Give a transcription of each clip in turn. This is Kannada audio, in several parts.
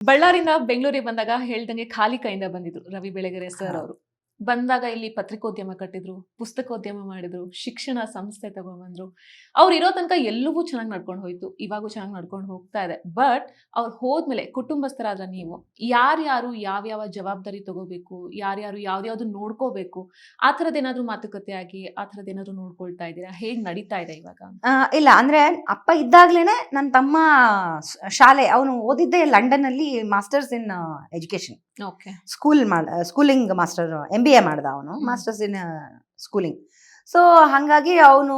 ಬಳ್ಳಾರಿಯಿಂದ ಬೆಂಗಳೂರಿಗೆ ಬಂದಾಗ ಹೇಳ್ದಂಗೆ ಖಾಲಿ ಕೈಯಿಂದ ಬಂದಿದ್ರು ರವಿ ಬೆಳಗೆರೆ ಸರ್. ಅವರು ಬಂದಾಗ ಇಲ್ಲಿ ಪತ್ರಿಕೋದ್ಯಮ ಕಟ್ಟಿದ್ರು ಪುಸ್ತಕೋದ್ಯಮ ಮಾಡಿದ್ರು ಶಿಕ್ಷಣ ಸಂಸ್ಥೆ ತಗೊಂಡ್ಬಂದ್ರು. ಅವ್ರು ಇರೋ ತನಕ ಎಲ್ಲವೂ ಚೆನ್ನಾಗಿ ನಡ್ಕೊಂಡು ಹೋಯ್ತು ಇವಾಗೂ ಚೆನ್ನಾಗಿ ನಡ್ಕೊಂಡು ಹೋಗ್ತಾ ಇದೆ. ಬಟ್ ಅವ್ರು ಹೋದ್ಮೇಲೆ ಕುಟುಂಬಸ್ಥರಾದ ನೀವು ಯಾರ್ಯಾರು ಯಾವ್ಯಾವ ಜವಾಬ್ದಾರಿ ತಗೋಬೇಕು ಯಾರ್ಯಾರು ಯಾವ್ದ್ಯಾವ್ದು ನೋಡ್ಕೋಬೇಕು ಆ ಥರದ್ದು ಏನಾದ್ರು ಮಾತುಕತೆ ಆಗಿ ಆ ಥರದ್ದು ಏನಾದ್ರು ನೋಡ್ಕೊಳ್ತಾ ಇದ್ದೀರಾ? ಹೇಗೆ ನಡೀತಾ ಇದೆ ಇವಾಗ? ಇಲ್ಲ ಅಂದ್ರೆ ಅಪ್ಪ ಇದ್ದಾಗ್ಲೇನೆ ನನ್ನ ತಮ್ಮ ಶಾಲೆ ಅವನು ಓದಿದ್ದೆ ಲಂಡನ್ ಅಲ್ಲಿ masters in education okay. School schooling master M B A ಮಾಡ್ದ ಅವನು. ಮಾಸ್ಟರ್ಸ್ ಇನ್ ಸ್ಕೂಲಿಂಗ್ ಸೊ ಹಾಗಾಗಿ ಅವನು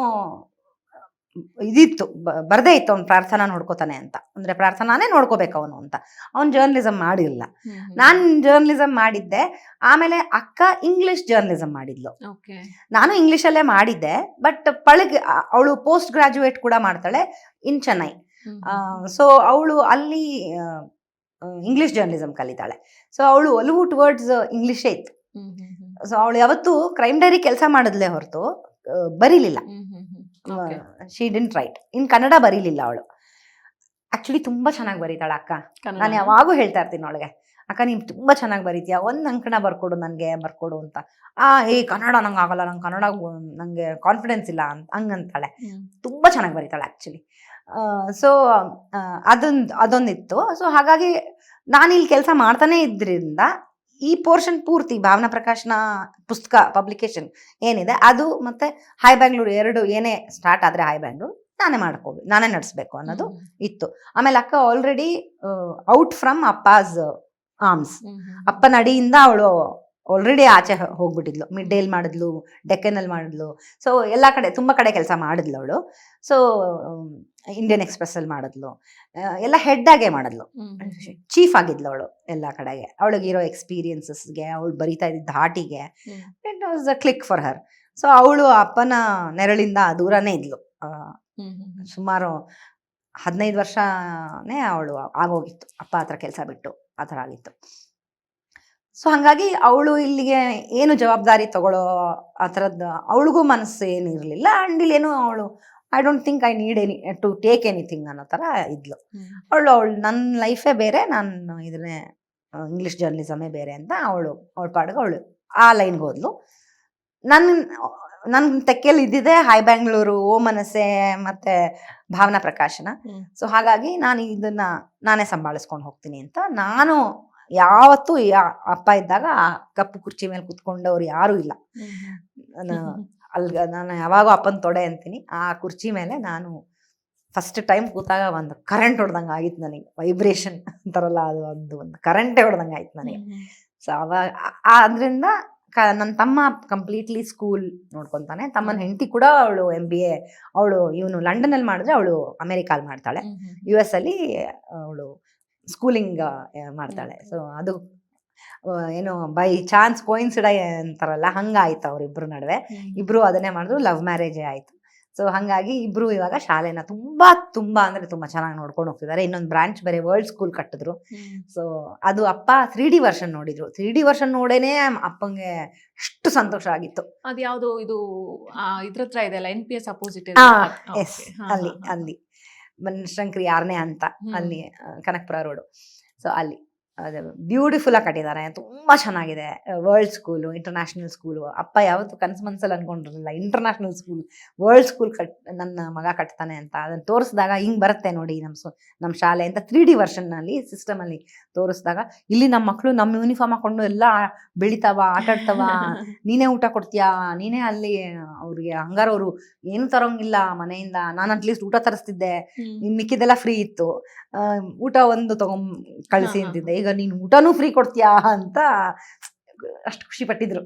ಇದಿತ್ತು ಬರದೇ ಇತ್ತು ಅವ್ನು ಪ್ರಾರ್ಥನಾ ನೋಡ್ಕೋತಾನೆ ಅಂತ. ಅಂದ್ರೆ ಪ್ರಾರ್ಥನಾನೇ ನೋಡ್ಕೋಬೇಕು ಅವನು ಅಂತ. ಅವ್ನು ಜರ್ನಲಿಸಮ್ ಮಾಡಿಲ್ಲ. ನಾನ್ ಜರ್ನಲಿಸಮ್ ಮಾಡಿದ್ದೆ ಆಮೇಲೆ ಅಕ್ಕ ಇಂಗ್ಲಿಷ್ ಜರ್ನಲಿಸಮ್ ಮಾಡಿದ್ಲು. ನಾನು ಇಂಗ್ಲಿಷಲ್ಲೇ ಮಾಡಿದ್ದೆ ಬಟ್ ಪಳಗ್ ಅವಳು ಪೋಸ್ಟ್ ಗ್ರಾಜುಯೇಟ್ ಕೂಡ ಮಾಡ್ತಾಳೆ ಇನ್ ಚೆನ್ನೈ. ಸೊ ಅವಳು ಅಲ್ಲಿ ಇಂಗ್ಲಿಷ್ ಜರ್ನಲಿಸಮ್ ಕಲಿತಾಳೆ. ಸೊ ಅವಳು ಒಲವು ಟುವರ್ಡ್ಸ್ ಇಂಗ್ಲಿಷೇ ಇತ್ತು. ಸೊ ಅವಳು ಯಾವತ್ತು ಕ್ರೈಮ್ ಡೈರಿ ಕೆಲಸ ಮಾಡಿದ್ಲೆ ಹೊರತು ಬರೀಲಿಲ್ಲ. She didn't write in Kannada ಬರೀಲಿಲ್ಲ ಅವಳು. ಆಕ್ಚುಲಿ ತುಂಬಾ ಚೆನ್ನಾಗಿ ಬರೀತಾಳ ಅಕ್ಕ. ನಾನು ಯಾವಾಗೂ ಹೇಳ್ತಾ ಇರ್ತೀನಿ ಅವಳಿಗೆ ಅಕ್ಕ ನೀನ್ ತುಂಬಾ ಚೆನ್ನಾಗಿ ಬರೀತೀಯ ಒಂದ್ ಅಂಕಣ ಬರ್ಕೊಡು ನನ್ಗೆ ಬರ್ಕೊಡು ಅಂತ. ಆ ಏ ಕನ್ನಡ ನಂಗೆ ಆಗಲ್ಲ ನಂಗೆ ಕನ್ನಡ ನಂಗೆ ಕಾನ್ಫಿಡೆನ್ಸ್ ಇಲ್ಲ ಅಂತ ಹಂಗಂತಾಳೆ. ತುಂಬಾ ಚೆನ್ನಾಗಿ ಬರೀತಾಳೆ ಆಕ್ಚುಲಿ ಸೊ ಅದೊಂದು ಅದೊಂದಿತ್ತು. ಸೊ ಹಾಗಾಗಿ ನಾನು ಇಲ್ಲಿ ಕೆಲಸ ಮಾಡ್ತಾನೆ ಇದ್ರಿಂದ ಈ ಪೋರ್ಷನ್ ಪೂರ್ತಿ ಭಾವನಾ ಪ್ರಕಾಶನ ಪುಸ್ತಕ ಪಬ್ಲಿಕೇಶನ್ ಏನಿದೆ ಅದು ಮತ್ತೆ ಹೈ ಬ್ಯಾಂಗ್ಳೂರು ಎರಡು ಏನೇ ಸ್ಟಾರ್ಟ್ ಆದ್ರೆ ಹೈ ಬ್ಯಾಂಗ್ಳೂರು ನಾನೇ ಮಾಡ್ಕೋಬೇಕು ನಾನೇ ನಡೆಸ್ಬೇಕು ಅನ್ನೋದು ಇತ್ತು. ಆಮೇಲೆ ಅಕ್ಕ ಆಲ್ರೆಡಿ ಔಟ್ ಫ್ರಮ್ ಅಪ್ಪಾಸ್ ಆರ್ಮ್ಸ್ ಅಪ್ಪನ ಅಡಿಯಿಂದ ಅವಳು ಆಲ್ರೆಡಿ ಆಚೆ ಹೋಗ್ಬಿಟ್ಟಿದ್ಲು. ಮಿಡ್ ಡೇಲ್ ಮಾಡಿದ್ಲು ಡೆಕ್ಕನಲ್ಲಿ ಮಾಡಿದ್ಲು. ಸೊ ಎಲ್ಲ ಕಡೆ ತುಂಬ ಕಡೆ ಕೆಲಸ ಮಾಡಿದ್ಲು ಅವಳು. ಸೊ ಇಂಡಿಯನ್ ಎಕ್ಸ್ಪ್ರೆಸ್ ಅಲ್ಲಿ ಮಾಡಿದ್ಲು. ಎಲ್ಲ ಹೆಡ್ಡಾಗೆ ಆಗೇ ಮಾಡಿದ್ಲು. ಚೀಫ್ ಆಗಿದ್ಲು ಅವಳು ಎಲ್ಲ ಕಡೆಗೆ. ಅವಳಿಗಿರೋ ಎಕ್ಸ್ಪೀರಿಯನ್ಸಸ್ಗೆ ಅವಳು ಬರಿತಾ ಇದ್ದ ಧಾಟಿಗೆ it was a click for her so ಅವಳು ಅಪ್ಪನ ನೆರಳಿಂದ ದೂರನೇ ಇದ್ಲು. ಸುಮಾರು ಹದಿನೈದು ವರ್ಷನೇ ಅವಳು ಆಗೋಗಿತ್ತು. ಅಪ್ಪ ಹತ್ರ ಕೆಲಸ ಬಿಟ್ಟು ಆ ಥರ ಆಗಿತ್ತು. ಸೊ ಹಾಗಾಗಿ ಅವಳು ಇಲ್ಲಿಗೆ ಏನು ಜವಾಬ್ದಾರಿ ತಗೊಳ್ಳೋ ಆ ಥರದ್ದು ಅವಳಿಗೂ ಮನಸ್ಸು ಏನು ಇರಲಿಲ್ಲ. ಆ್ಯಂಡ್ ಇಲ್ಲೇನು ಅವಳು I don't think I need any to take anything ಅನ್ನೋ ಥರ ಇದ್ಲು. ಅವಳು ಅವಳು ನನ್ನ ಲೈಫೇ ಬೇರೆ ನಾನು ಇದನ್ನೇ ಇಂಗ್ಲೀಷ್ ಜರ್ನಲಿಸಮೇ ಬೇರೆ ಅಂತ ಅವಳು ಅವಳ ಪಾಡ್ಗೆ ಅವಳು ಆ ಲೈನ್ಗೆ ಹೋದ್ಲು. ನನ್ನ ನನ್ನ ತೆಕ್ಕೆಯಲ್ಲಿ ಇದ್ದಿದೆ ಹಾಯ್ ಬ್ಯಾಂಗ್ಳೂರು ಓ ಮನಸ್ಸೆ ಮತ್ತೆ ಭಾವನಾ ಪ್ರಕಾಶನ. ಸೊ ಹಾಗಾಗಿ ನಾನು ಇದನ್ನ ನಾನೇ ಸಂಭಾಳಿಸ್ಕೊಂಡು ಹೋಗ್ತೀನಿ ಅಂತ ನಾನು ಯಾವತ್ತೂ ಅಪ್ಪ ಇದ್ದಾಗ ಆ ಕಪ್ಪು ಕುರ್ಚಿ ಮೇಲೆ ಕುತ್ಕೊಂಡವ್ರು ಯಾರೂ ಇಲ್ಲ. ನಾನು ಅಲ್ಲಿ ನಾನು ಯಾವಾಗೂ ಅಪ್ಪನ ತೊಡೆ ಅಂತೀನಿ. ಆ ಕುರ್ಚಿ ಮೇಲೆ ನಾನು ಫಸ್ಟ್ ಟೈಮ್ ಕೂತಾಗ ಒಂದು ಕರೆಂಟ್ ಹೊಡೆದಂಗೆ ಆಗಿತ್ತು ನನಗೆ. ವೈಬ್ರೇಷನ್ ಅಂತಾರಲ್ಲ ಅದು ಒಂದು ಒಂದು ಕರೆಂಟೇ ಹೊಡೆದಂಗೆ ಆಯ್ತು ನನಗೆ. ಸೊ ಅವಾಗ ಅದರಿಂದ ಕ ನನ್ನ ತಮ್ಮ ಕಂಪ್ಲೀಟ್ಲಿ ಸ್ಕೂಲ್ ನೋಡ್ಕೊತಾನೆ. ತಮ್ಮನ ಹೆಂಡತಿ ಕೂಡ ಅವಳು ಎಂ ಬಿ ಎ ಅವಳು ಇವನು ಲಂಡನಲ್ಲಿ ಮಾಡಿದ್ರೆ ಅವಳು ಅಮೇರಿಕಾಲ್ ಮಾಡ್ತಾಳೆ. ಯು ಎಸ್ ಅಲ್ಲಿ ಅವಳು ಸ್ಕೂಲಿಂಗ್ ಮಾಡ್ತಾಳೆ. ಸೊ ಅದು ಏನು ಬೈ ಚಾನ್ಸ್ ಕೋಯಿನ್ಸಿಡ ಅಂತಾರಲ್ಲ ಹಂಗಾಯ್ತು ಅವ್ರಿಬ್ರು ನಡುವೆ. ಇಬ್ರು ಅದನ್ನೇ ಮಾಡಿದ್ರು ಲವ್ ಮ್ಯಾರೇಜೇ ಆಯ್ತು. ಸೊ ಹಂಗಾಗಿ ಇಬ್ರು ಇವಾಗ ಶಾಲೆನ ತುಂಬಾ ತುಂಬಾ ಅಂದ್ರೆ ತುಂಬಾ ಚೆನ್ನಾಗಿ ನೋಡ್ಕೊಂಡು ಹೋಗ್ತಿದ್ದಾರೆ. ಇನ್ನೊಂದು ಬ್ರಾಂಚ್ ಬೇರೆ ವರ್ಲ್ಡ್ ಸ್ಕೂಲ್ ಕಟ್ಟಿದ್ರು. ಸೊ ಅದು ಅಪ್ಪ ತ್ರೀ ಡಿ ವರ್ಷನ್ ನೋಡಿದ್ರು. ತ್ರೀ ಡಿ ವರ್ಷನ್ ನೋಡೇನೆ ಅಪ್ಪಂಗೆ ಅಷ್ಟು ಸಂತೋಷ ಆಗಿತ್ತು. ಅದ್ಯಾವುದು ಇದು ಇದ್ರ ಹತ್ರ ಇದೆ ಅಲ್ಲ ಎನ್ ಪಿ ಎಸ್ ಅಪೋಸಿಟ್ ಅಲ್ಲಿ ಅಲ್ಲಿ. ಬನಶಂಕರಿ ಯಾರನೇ ಅಂತ ಅಲ್ಲಿ ಕನಕಪುರ ರೋಡು ಸೊ ಅಲ್ಲಿ. ಬ್ಯೂಟಿಫುಲ್ ಆಗಿ ಕಟ್ಟಿದ್ದಾರೆ ತುಂಬಾ ಚೆನ್ನಾಗಿದೆ. ವರ್ಲ್ಡ್ ಸ್ಕೂಲು ಇಂಟರ್ನ್ಯಾಷನಲ್ ಸ್ಕೂಲು ಅಪ್ಪ ಯಾವತ್ತು ಕನಸು ಮನ್ಸಲ್ಲಿ ಅನ್ಕೊಂಡಿರಲಿಲ್ಲ. ಇಂಟರ್ನ್ಯಾಷನಲ್ ಸ್ಕೂಲ್ ವರ್ಲ್ಡ್ ಸ್ಕೂಲ್ ಕಟ್ ನನ್ನ ಮಗ ಕಟ್ತಾನೆ ಅಂತ. ಅದನ್ನ ತೋರಿಸಿದಾಗ ಹಿಂಗೆ ಬರುತ್ತೆ ನೋಡಿ ನಮ್ಮ ಸೊ ನಮ್ಮ ಶಾಲೆ ಅಂತ ತ್ರೀ ಡಿ ವರ್ಷನ್ನಲ್ಲಿ ಸಿಸ್ಟಮಲ್ಲಿ ತೋರಿಸಿದಾಗ ಇಲ್ಲಿ ನಮ್ಮ ಮಕ್ಕಳು ನಮ್ಮ ಯೂನಿಫಾರ್ಮ್ ಹಾಕೊಂಡು ಎಲ್ಲ ಬೆಳಿತಾವ ಆಟಾಡ್ತಾವ. ನೀನೇ ಊಟ ಕೊಡ್ತೀಯಾ? ನೀನೇ ಅಲ್ಲಿ ಅವ್ರಿಗೆ ಹಂಗಾರವರು ಏನು ತರೋಂಗಿಲ್ಲ ಮನೆಯಿಂದ. ನಾನು ಅಟ್ಲೀಸ್ಟ್ ಊಟ ತರಿಸ್ತಿದ್ದೆ. ಇನ್ನು ಮಿಕ್ಕಿದೆಲ್ಲ ಫ್ರೀ ಇತ್ತು. ಊಟ ಒಂದು ತಗೊಂಡ್ ಕಳಿಸಿ. ಅಂತಿದ್ದೆ. ಈಗ ನೀನು ಊಟನೂ ಫ್ರೀ ಕೊಡ್ತೀಯಾ ಅಂತ ಅಷ್ಟು ಖುಷಿ ಪಟ್ಟಿದ್ರು.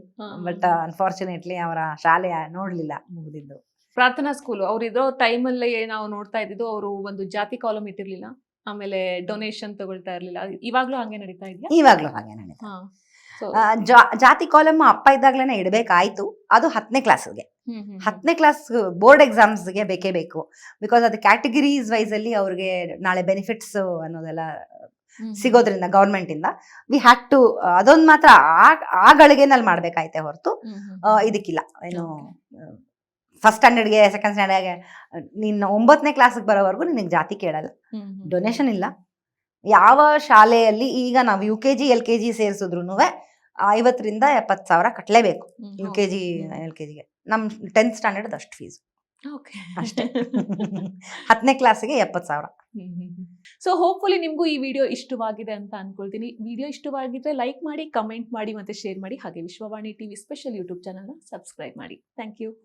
ಬಟ್ ಅನ್ಫಾರ್ಚುನೇಟ್ಲಿ ಅವರ ಶಾಲೆ ನೋಡ್ಲಿಲ್ಲ ಮುಗಿದಿದ್ದು. ಪ್ರಾರ್ಥನಾ ಸ್ಕೂಲ್ ಅವ್ರು ಇರೋ ಟೈಮಲ್ಲಿ ನಾವು ನೋಡ್ತಾ ಇದ್ದಿದ್ದು ಅವರು ಒಂದು ಜಾತಿ ಕಾಲಮ್ ಇಟ್ಟಿರ್ಲಿಲ್ಲ. ಆಮೇಲೆ ಡೊನೇಷನ್ ತಗೊಳ್ತಾ ಇರ್ಲಿಲ್ಲ. ಇವಾಗ್ಲೂ ಹಂಗೆ ನಡೀತಾ ಇದೆಯಾ? ಇವಾಗ್ಲೂ ಹಾಗೆ ನಡೀತಾ ಜಾತಿ ಕಾಲಮ್ ಅಪ್ಪ ಇದ್ದಾಗ್ಲೇನೆ ಇಡಬೇಕಾಯ್ತು. ಅದು ಹತ್ತನೇ ಕ್ಲಾಸ್ಗೆ ಹತ್ತನೇ ಕ್ಲಾಸ್ ಬೋರ್ಡ್ ಎಕ್ಸಾಮ್ಸ್ಗೆ ಬೇಕೇ ಬೇಕು. ಬಿಕಾಸ್ ಅದು ಕ್ಯಾಟಗರೀಸ್ ವೈಸ್ ಅಲ್ಲಿ ಅವ್ರಿಗೆ ನಾಳೆ ಬೆನಿಫಿಟ್ಸ್ ಅನ್ನೋದೆಲ್ಲ ಸಿಗೋದ್ರಿಂದ ಗೌರ್ಮೆಂಟ್ ಇಂದ ವಿ ಹ್ಯಾಡ್ ಟು ಅದೊಂದ್ ಮಾತ್ರ ಆ ಗಳಿಗೆನಲ್ ಗಳಿಗೆನಲ್ಲಿ ಮಾಡ್ಬೇಕಾಯ್ತೆ ಹೊರತು ಇದಕ್ಕಿಲ್ಲ. ಏನು ಫಸ್ಟ್ ಸ್ಟ್ಯಾಂಡರ್ಡ್ಗೆ ಸೆಕೆಂಡ್ ಸ್ಟ್ಯಾಂಡರ್ಡ್ಗೆ ನಿನ್ನ ಒಂಬತ್ತನೇ ಕ್ಲಾಸ್ಗೆ ಬರೋವರೆಗೂ ನಿನಗೆ ಜಾತಿ ಕೇಳಲ್ಲ. ಡೊನೇಷನ್ ಇಲ್ಲ. ಯಾವ ಶಾಲೆಯಲ್ಲಿ ಈಗ ನಾವು U K G L K G ಸೇರಿಸಿದ್ರು ಐವತ್ತರಿಂದ ಎಪ್ಪತ್ತು ಸಾವಿರ ಕಟ್ಟಲೇಬೇಕು U K G L K ಜಿಗೆ ನಮ್ಮ ಟೆಂತ್ ಸ್ಟ್ಯಾಂಡರ್ಡ್ ಅಷ್ಟು ಫೀಸ್ ಅಷ್ಟೇ. ಹತ್ತನೇ ಕ್ಲಾಸಿಗೆ ಎಪ್ಪತ್ತು ಸಾವಿರ. ಸೊ ಹೋಪ್ಫುಲಿ ನಿಮಗೂ ಈ ವಿಡಿಯೋ ಇಷ್ಟವಾಗಿದೆ ಅಂತ ಅನ್ಕೊಳ್ತೀನಿ. ವಿಡಿಯೋ ಇಷ್ಟವಾಗಿದ್ರೆ ಲೈಕ್ ಮಾಡಿ ಕಮೆಂಟ್ ಮಾಡಿ ಮತ್ತೆ ಶೇರ್ ಮಾಡಿ. ಹಾಗೆ ವಿಶ್ವವಾಣಿ ಟಿವಿ ಸ್ಪೆಷಲ್ ಯೂಟ್ಯೂಬ್ ಚಾನಲ್ನ ಸಬ್ಸ್ಕ್ರೈಬ್ ಮಾಡಿ. Thank you